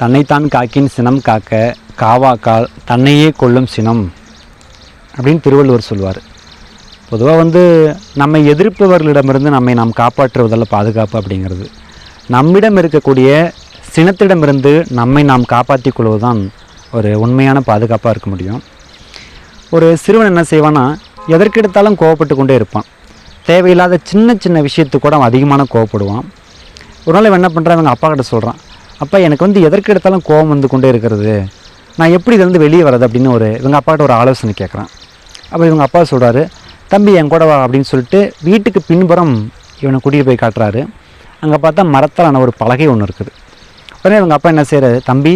தன்னைத்தான் காக்கின் சினம் காக்க காவாக்கால் தன்னையே கொள்ளும் சினம் அப்படின்னு திருவள்ளுவர் சொல்வார். பொதுவாக வந்து நம்மை எதிர்ப்பவர்களிடமிருந்து நம்மை நாம் காப்பாற்றுவதில் பாதுகாப்பு அப்படிங்கிறது. நம்மிடம் இருக்கக்கூடிய சினத்திடமிருந்து நம்மை நாம் காப்பாற்றிக் கொள்வதுதான் ஒரு உண்மையான பாதுகாப்பாக இருக்க முடியும். ஒரு சிறுவன் என்ன செய்வான்னா எதற்கெடுத்தாலும் கோவப்பட்டு கொண்டே இருப்பான். தேவையில்லாத சின்ன சின்ன விஷயத்துக்கு கூட அவன் அதிகமான கோவப்படுவான். ஒரு நாள் இவன் என்ன பண்ணுறான் அவங்க அப்பா கிட்ட சொல்கிறான் அப்பா எனக்கு வந்து எதற்கு எடுத்தாலும் கோபம் வந்து கொண்டே இருக்கிறது. நான் எப்படி இதுலேருந்து வெளியே வர்றது அப்படின்னு ஒரு இவங்க அப்பாட்ட ஒரு ஆலோசனை கேட்குறான் அப்போ இவங்க அப்பா சொல்கிறாரு தம்பி என் கூட வா அப்படின்னு சொல்லிட்டு வீட்டுக்கு பின்புறம் இவனை கூட்டிகிட்டு போய் காட்டுறாரு. அங்கே பார்த்தா மரத்தாலான ஒரு பலகை ஒன்று இருக்குது. உடனே இவங்க அப்பா என்ன செய்கிறாரு தம்பி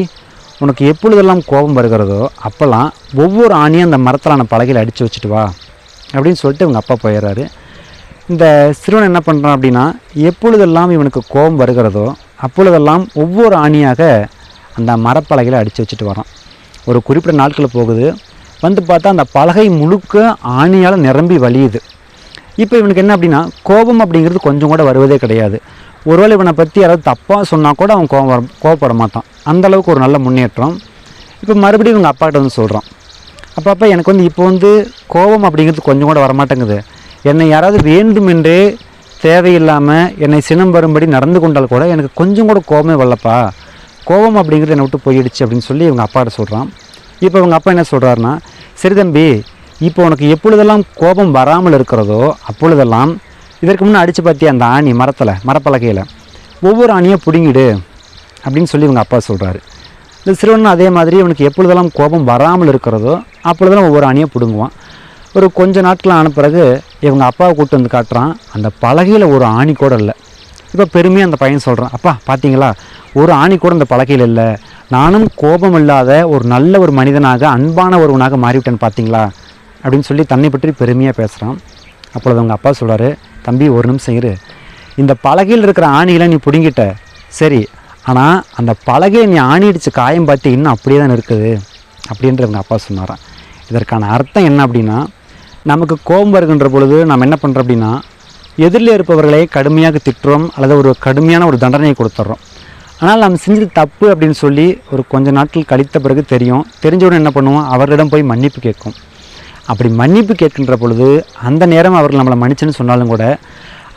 உனக்கு எப்பொழுதெல்லாம் கோபம் வருகிறதோ அப்போல்லாம் ஒவ்வொரு ஆணியும் அந்த மரத்தாலான பலகையில் அடித்து வச்சுட்டு வா அப்படின்னு சொல்லிட்டு இவங்க அப்பா போயிடுறாரு. இந்த சிறுவன் என்ன பண்ணுறான் அப்படின்னா எப்பொழுதெல்லாம் இவனுக்கு கோபம் வருகிறதோ அப்பொழுதெல்லாம் ஒவ்வொரு ஆணியாக அந்த மரப்பலகையில் அடித்து வச்சுட்டு வரான். ஒரு குறிப்பிட்ட நாட்களில் போகுது. வந்து பார்த்தா அந்த பலகை முழுக்க ஆணியால் நிரம்பி வலியுது இப்போ இவனுக்கு என்ன அப்படின்னா கோபம் அப்படிங்கிறது கொஞ்சம் கூட வருவதே கிடையாது. ஒருவேளை இவனை பற்றி யாராவது தப்பாக சொன்னால் கூட அவன் கோபம் வர- கோவப்பட மாட்டான். அந்த அளவுக்கு ஒரு நல்ல முன்னேற்றம். இப்போ மறுபடியும் இவங்க அப்பாட்ட வந்து சொல்கிறான் அப்போ அப்போ எனக்கு வந்து இப்போ வந்து கோபம் அப்படிங்கிறது கொஞ்சம் கூட வரமாட்டேங்குது. என்னை யாராவது வேண்டுமென்றே தேவையில்லாமல் என்னை சினம் வரும்படி நடந்து கொண்டால் கூட எனக்கு கொஞ்சம் கூட கோபமே வரலப்பா. கோபம் அப்படிங்கிறது என்னை விட்டு போயிடுச்சு அப்படின்னு சொல்லி இவங்க அப்பாட்ட சொல்கிறான் இப்போ இவங்க அப்பா என்ன சொல்கிறாருன்னா சரி தம்பி இப்போ உனக்கு எப்பொழுதெல்லாம் கோபம் வராமல் இருக்கிறதோ அப்பொழுதெல்லாம் இதற்கு முன்னே அடித்து பார்த்தியா அந்த ஆணி மரத்தில் மரப்பலகையில்? ஒவ்வொரு ஆணியை பிடுங்கிடு அப்படின்னு சொல்லி இவங்க அப்பா சொல்கிறாரு இந்த சிறுவன் அதே மாதிரி இவனுக்கு எப்பொழுதெல்லாம் கோபம் வராமல் இருக்கிறதோ அப்பொழுதெல்லாம் ஒவ்வொரு ஆணியும் பிடுங்குவான். ஒரு கொஞ்ச நாட்கள் ஆன பிறகு இவங்க அப்பாவை கூட்டு வந்து காட்டுறான். அந்த பலகையில் ஒரு ஆணி கூட இல்லை. இப்போ பெருமையாக அந்த பையன் சொல்கிறான் அப்பா பார்த்தீங்களா ஒரு ஆணி கூட இந்த பலகையில் இல்லை. நானும் கோபம் இல்லாத ஒரு நல்ல ஒரு மனிதனாக அன்பான ஒருவனாக மாறிவிட்டேன் பார்த்தீங்களா அப்படின்னு சொல்லி தன்னை பற்றி பெருமையாக பேசுகிறான் அப்பொழுது அவங்க அப்பா சொல்கிறாரு தம்பி ஒரு நிமிஷம் இரு. இந்த பலகையில் இருக்கிற ஆணியெல்லாம் நீ பிடுங்கிட்ட. சரி ஆனால் அந்த பலகையை நீ ஆணி அடித்து காயம் பார்த்து இன்னும் அப்படியே தான் இருக்குது. அப்படின்ற அவங்க அப்பா சொன்னாரான் இதற்கான அர்த்தம் என்ன அப்படின்னா நமக்கு கோபம் வருகின்ற பொழுது நாம் என்ன பண்ணுறோம் அப்படின்னா எதிரில் இருப்பவர்களை கடுமையாக திட்டுறோம் அல்லது ஒரு கடுமையான ஒரு தண்டனையை கொடுத்துட்றோம் ஆனால் நாம் செஞ்சது தப்பு அப்படின்னு சொல்லி ஒரு கொஞ்ச நாட்கள் கழித்த பிறகு தெரியும். தெரிஞ்சவுடன் என்ன பண்ணுவோம்? அவர்களிடம் போய் மன்னிப்பு கேட்கும். அப்படி மன்னிப்பு கேட்கின்ற பொழுது அந்த நேரம் அவர்கள் நம்மளை மன்னிச்சுன்னு சொன்னாலும் கூட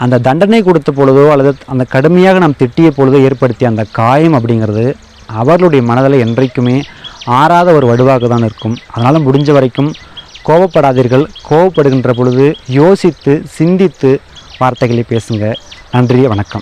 அந்த தண்டனை கொடுத்த பொழுதோ அல்லது அந்த கடுமையாக நாம் திட்டிய பொழுதோ ஏற்படுத்திய அந்த காயம் அப்படிங்கிறது அவர்களுடைய மனதில் என்றைக்குமே ஆறாத ஒரு வடுவாக தான் இருக்கும். அதனால் முடிஞ்ச வரைக்கும் கோபப்படாதீர்கள். கோபப்படுகின்ற பொழுது யோசித்து சிந்தித்து வார்த்தைகளை பேசுங்க. நன்றி வணக்கம்.